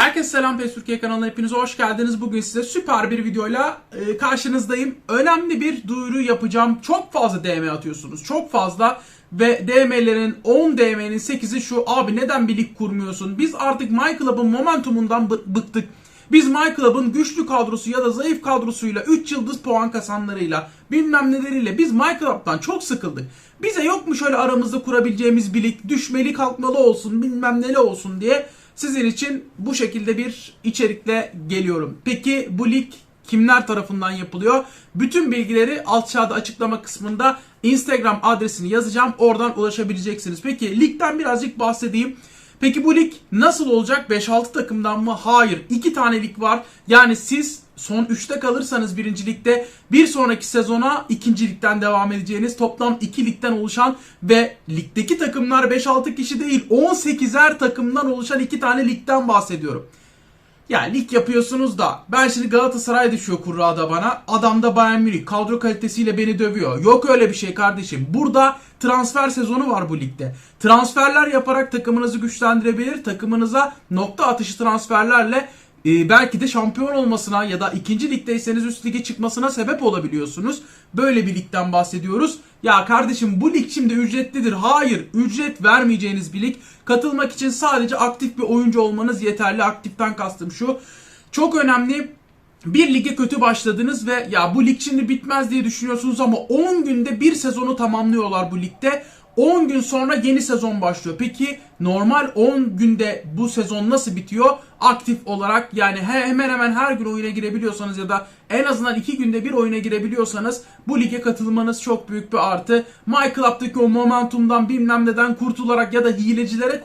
Herkese selam PES Türkiye kanalına hepiniz hoş geldiniz. Bugün size süper bir videoyla e, karşınızdayım. Önemli bir duyuru yapacağım. Çok fazla DM atıyorsunuz. Çok fazla ve DM'lerin 10 DM'nin 8'i şu abi neden bir lig kurmuyorsun? Biz artık My Club'ın momentumundan bı- bıktık. Biz My Club'ın güçlü kadrosu ya da zayıf kadrosuyla 3 yıldız puan kasanlarıyla bilmem neleriyle biz My Club'dan çok sıkıldık. Bize yok mu şöyle aramızda kurabileceğimiz bir lig, düşmeli kalkmalı olsun bilmem neli olsun diye sizin için bu şekilde bir içerikle geliyorum. Peki bu lig kimler tarafından yapılıyor? Bütün bilgileri aşağıda açıklama kısmında Instagram adresini yazacağım. Oradan ulaşabileceksiniz. Peki ligden birazcık bahsedeyim. Peki bu lig nasıl olacak? 5-6 takımdan mı? Hayır. 2 tane lig var. Yani siz son 3'te kalırsanız birinci ligde bir sonraki sezona ikinci ligden devam edeceğiniz toplam 2 ligden oluşan ve ligdeki takımlar 5-6 kişi değil 18'er takımdan oluşan 2 tane ligden bahsediyorum. Ya lig yapıyorsunuz da ben şimdi Galatasaray düşüyor kurrada bana. Adam da Bayern Münih kadro kalitesiyle beni dövüyor. Yok öyle bir şey kardeşim. Burada transfer sezonu var bu ligde. Transferler yaparak takımınızı güçlendirebilir. Takımınıza nokta atışı transferlerle e, belki de şampiyon olmasına ya da ikinci ligdeyseniz üst lige çıkmasına sebep olabiliyorsunuz. Böyle bir ligden bahsediyoruz. Ya kardeşim bu lig şimdi ücretlidir. Hayır ücret vermeyeceğiniz bir lig. Katılmak için sadece aktif bir oyuncu olmanız yeterli. Aktiften kastım şu. Çok önemli bir lige kötü başladınız ve ya bu lig şimdi bitmez diye düşünüyorsunuz ama 10 günde bir sezonu tamamlıyorlar bu ligde. 10 gün sonra yeni sezon başlıyor. Peki normal 10 günde bu sezon nasıl bitiyor? Aktif olarak yani he- hemen hemen her gün oyuna girebiliyorsanız ya da en azından 2 günde bir oyuna girebiliyorsanız bu lige katılmanız çok büyük bir artı. My Club'daki o momentumdan bilmem neden kurtularak ya da hilecilere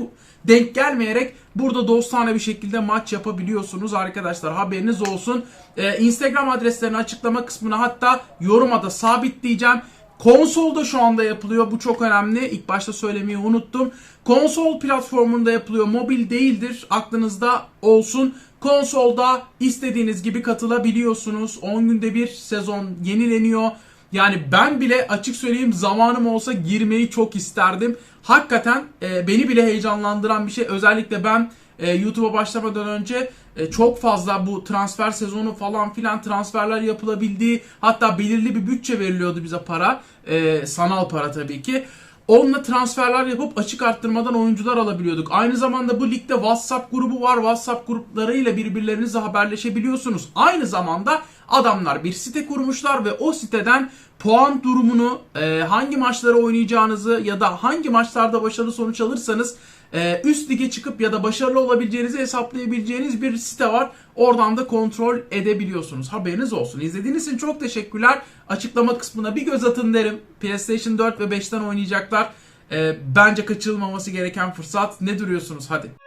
denk gelmeyerek burada dostane bir şekilde maç yapabiliyorsunuz arkadaşlar haberiniz olsun. Ee, Instagram adreslerini açıklama kısmına hatta yoruma da sabitleyeceğim. Konsolda şu anda yapılıyor. Bu çok önemli. İlk başta söylemeyi unuttum. Konsol platformunda yapılıyor. Mobil değildir. Aklınızda olsun. Konsolda istediğiniz gibi katılabiliyorsunuz. 10 günde bir sezon yenileniyor. Yani ben bile açık söyleyeyim zamanım olsa girmeyi çok isterdim. Hakikaten e, beni bile heyecanlandıran bir şey. Özellikle ben e, YouTube'a başlamadan önce e, çok fazla bu transfer sezonu falan filan transferler yapılabildiği hatta belirli bir bütçe veriliyordu bize para. E, sanal para tabii ki. Onunla transferler yapıp açık arttırmadan oyuncular alabiliyorduk. Aynı zamanda bu ligde WhatsApp grubu var. WhatsApp gruplarıyla birbirlerinizle haberleşebiliyorsunuz. Aynı zamanda adamlar bir site kurmuşlar ve o siteden puan durumunu, e, hangi maçları oynayacağınızı ya da hangi maçlarda başarılı sonuç alırsanız e, üst lige çıkıp ya da başarılı olabileceğinizi hesaplayabileceğiniz bir site var. Oradan da kontrol edebiliyorsunuz. Haberiniz olsun. İzlediğiniz için çok teşekkürler. Açıklama kısmına bir göz atın derim. PlayStation 4 ve 5'ten oynayacaklar. E, bence kaçırılmaması gereken fırsat. Ne duruyorsunuz? Hadi.